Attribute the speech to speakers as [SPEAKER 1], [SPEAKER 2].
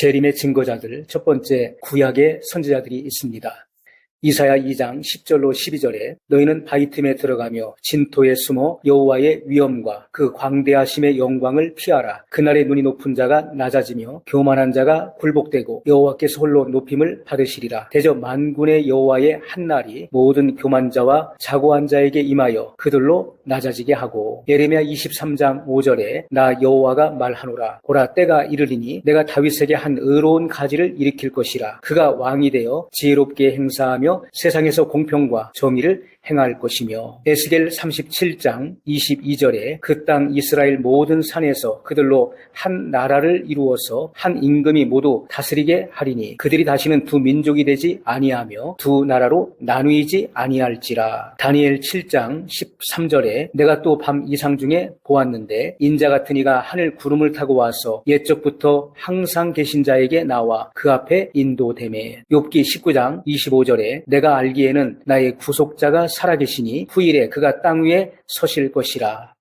[SPEAKER 1] 재림의 증거자들 첫 번째 구약의 선지자들이 있습니다. 이사야 2장 10절로 12절에 너희는 바위 틈에 들어가며 진토에 숨어 여호와의 위엄과 그 광대하심의 영광을 피하라. 그날의 눈이 높은 자가 낮아지며 교만한 자가 굴복되고 여호와께서 홀로 높임을 받으시리라. 대저 만군의 여호와의 한 날이 모든 교만자와 자고한 자에게 임하여 그들로 낮아지게 하고 예레미야 23장 5절에 나 여호와가 말하노라 보라 때가 이르리니 내가 다윗에게 한 의로운 가지를 일으킬 것이라 그가 왕이 되어 지혜롭게 행사하며 세상에서 공평과 정의를 행할 것이며 에스겔 37장 22절에 그 땅 이스라엘 모든 산에서 그들로 한 나라를 이루어서 한 임금이 모두 다스리게 하리니 그들이 다시는 두 민족이 되지 아니하며 두 나라로 나누이지 아니할지라. 다니엘 7장 13절에 내가 또 밤 이상 중에 보았는데 인자 같은 이가 하늘 구름을 타고 와서 옛적부터 항상 계신 자에게 나와 그 앞에 인도되매 욥기 19장 25절에 내가 알기에는 나의 구속자가 살아계시니 후일에 그가 땅 위에 서실 것이라